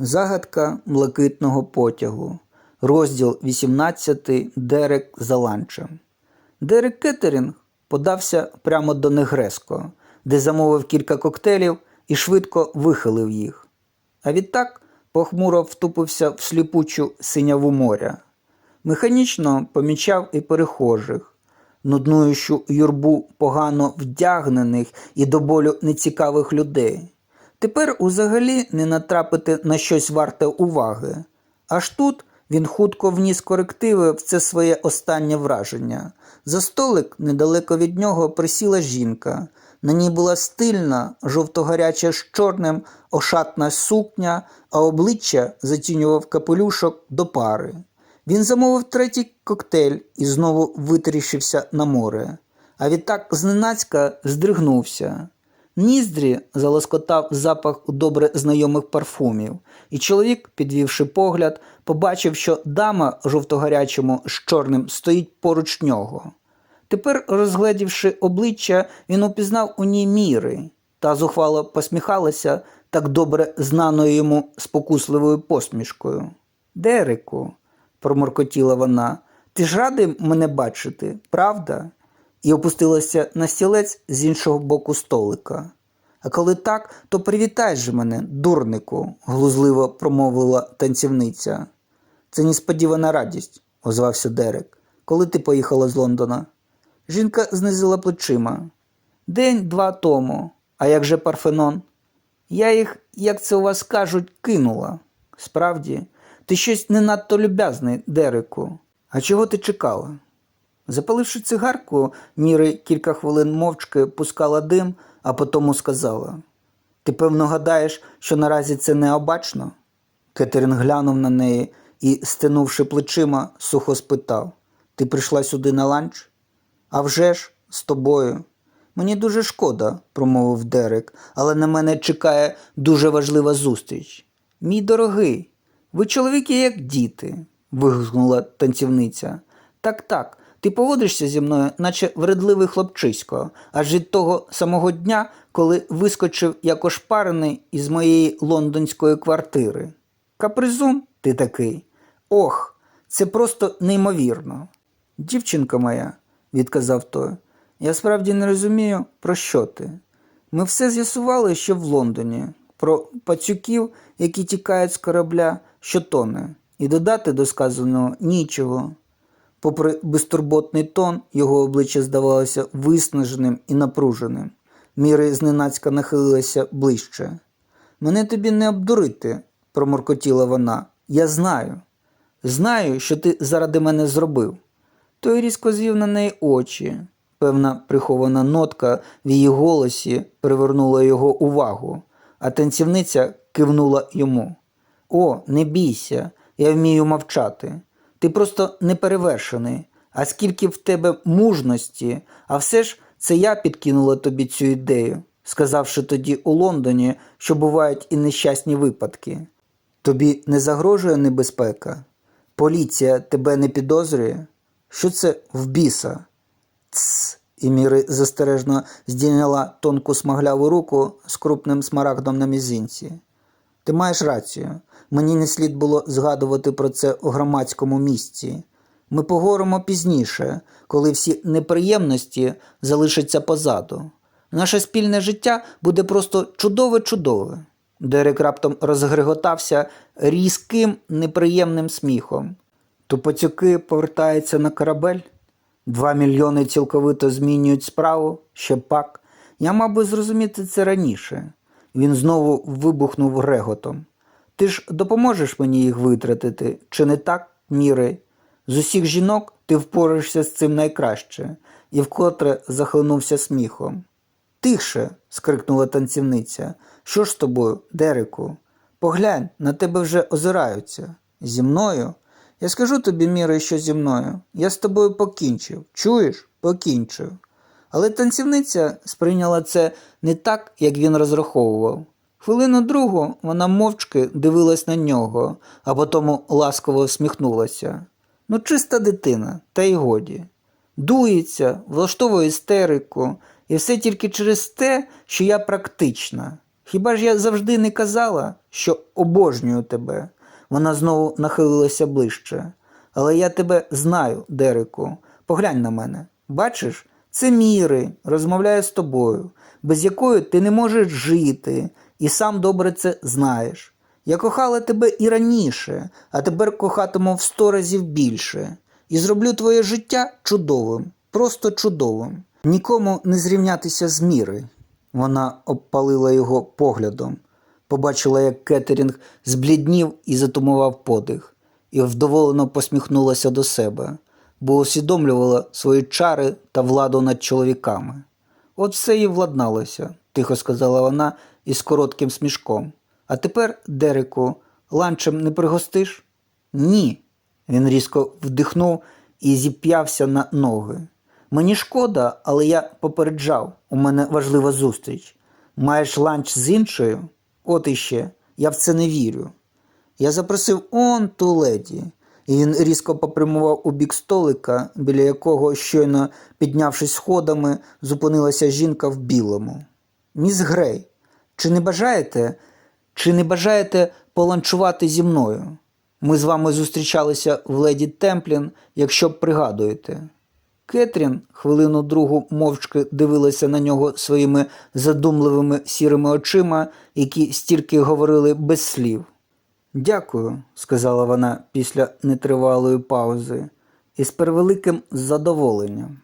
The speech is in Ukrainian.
Загадка блакитного потягу. Розділ 18. Дерек за ланчем. Дерек Кеттерінг подався прямо до Негреско, де замовив кілька коктейлів і швидко вихилив їх. А відтак похмуро втупився в сліпучу синяву моря. Механічно помічав і перехожих, нуднуючу юрбу погано вдягнених і до болю нецікавих людей. Тепер узагалі не натрапити на щось варте уваги. Аж тут він хутко вніс корективи в це своє останнє враження. За столик недалеко від нього присіла жінка. На ній була стильна, жовтогаряча з чорним, ошатна сукня, а обличчя затінював капелюшок до пари. Він замовив третій коктейль і знову витріщився на море. А відтак зненацька здригнувся. Ніздрі залоскотав запах добре знайомих парфумів, і чоловік, підвівши погляд, побачив, що дама жовтогарячому з чорним стоїть поруч нього. Тепер, розгледівши обличчя, він упізнав у ній міри та зухвало посміхалася так добре знаною йому спокусливою посмішкою. Дереку, проморкотіла вона, ти ж радий мене бачити, правда? І опустилася на стілець з іншого боку столика. А коли так, то привітай же мене, дурнику, глузливо промовила танцівниця. Це несподівана радість, озвався Дерек. Коли ти поїхала з Лондона? Жінка знизила плечима. День-два тому. А як же Парфенон? Я їх, як це у вас кажуть, кинула. Справді, ти щось не надто люб'язний, Дереку. А чого ти чекала? Запаливши цигарку, Міри кілька хвилин мовчки пускала дим, а потому сказала: Ти певно гадаєш, що наразі це необачно? Кетерин глянув на неї і, стинувши плечима, сухо спитав: Ти прийшла сюди на ланч? «А вже ж, з тобою. Мені дуже шкода, промовив Дерек, але на мене чекає дуже важлива зустріч. Мій дорогий, ви чоловіки як діти, вигукнула танцівниця. Так, так, ти поводишся зі мною, наче вредливий хлопчисько, аж від того самого дня, коли вискочив як ошпарений із моєї лондонської квартири. Капризун ти такий. Ох, це просто неймовірно. Дівчинка моя, відказав той, я справді не розумію, про що ти. Ми все з'ясували, що в Лондоні, про пацюків, які тікають з корабля, що тоне, і додати до сказаного нічого. Попри безтурботний тон, його обличчя здавалося виснаженим і напруженим. Міри зненацька нахилилася ближче. Мене тобі не обдурити, проморкотіла вона. Я знаю. Знаю, що ти заради мене зробив. Той різко звів на неї очі. Певна прихована нотка в її голосі привернула його увагу, а танцівниця кивнула йому. О, не бійся, я вмію мовчати. Ти просто неперевершений. А скільки в тебе мужності, а все ж це я підкинула тобі цю ідею, сказавши тоді у Лондоні, що бувають і нещасні випадки. Тобі не загрожує небезпека? Поліція тебе не підозрює? Що це в біса? Тсс. І Міри застережно здійняла тонку смагляву руку з крупним смарагдом на мізинці. Ти маєш рацію. Мені не слід було згадувати про це у громадському місці. Ми поговоримо пізніше, коли всі неприємності залишаться позаду. Наше спільне життя буде просто чудове-чудове. Дерек раптом розгреготався різким неприємним сміхом. Тупоцюки повертаються на корабель. Два мільйони цілковито змінюють справу, ще пак. Я мав би зрозуміти це раніше. Він знову вибухнув реготом. Ти ж допоможеш мені їх витратити, чи не так, міри? З усіх жінок ти впораєшся з цим найкраще, і вкотре захлинувся сміхом. Тихше. скрикнула танцівниця. Що ж з тобою, Дереку? Поглянь, на тебе вже озираються. Зі мною? Я скажу тобі, Міри, що зі мною. Я з тобою покінчив. Чуєш? Покінчив. Але танцівниця сприйняла це не так, як він розраховував. Хвилину другу вона мовчки дивилась на нього, а потім ласково всміхнулася. Ну, чиста дитина, та й годі. Дується, влаштовує істерику, і все тільки через те, що я практична. Хіба ж я завжди не казала, що обожнюю тебе? Вона знову нахилилася ближче. Але я тебе знаю, Дереку. Поглянь на мене. Бачиш, це міри, розмовляє з тобою, без якої ти не можеш жити, і сам добре це знаєш. Я кохала тебе і раніше, а тепер кохатиму в сто разів більше. І зроблю твоє життя чудовим, просто чудовим. Нікому не зрівнятися з міри. Вона обпалила його поглядом, побачила, як Кеттерінг збліднів і затумував подих, і вдоволено посміхнулася до себе, бо усвідомлювала свої чари та владу над чоловіками. От все і владналося, тихо сказала вона із коротким смішком. А тепер, Дереку, ланчем не пригостиш? Ні. Він різко вдихнув і зіп'явся на ноги. Мені шкода, але я попереджав, у мене важлива зустріч. Маєш ланч з іншою? От іще, я в це не вірю. Я запросив он ту леді, він різко попрямував у бік столика, біля якого, щойно піднявшись сходами, зупинилася жінка в білому. Міс Грей, чи не бажаєте, чи не бажаєте поланчувати зі мною? Ми з вами зустрічалися в леді Темплін, якщо б пригадуєте. Кетрін хвилину другу мовчки дивилася на нього своїми задумливими сірими очима, які стільки говорили без слів. Дякую, сказала вона після нетривалої паузи, і з превеликим задоволенням.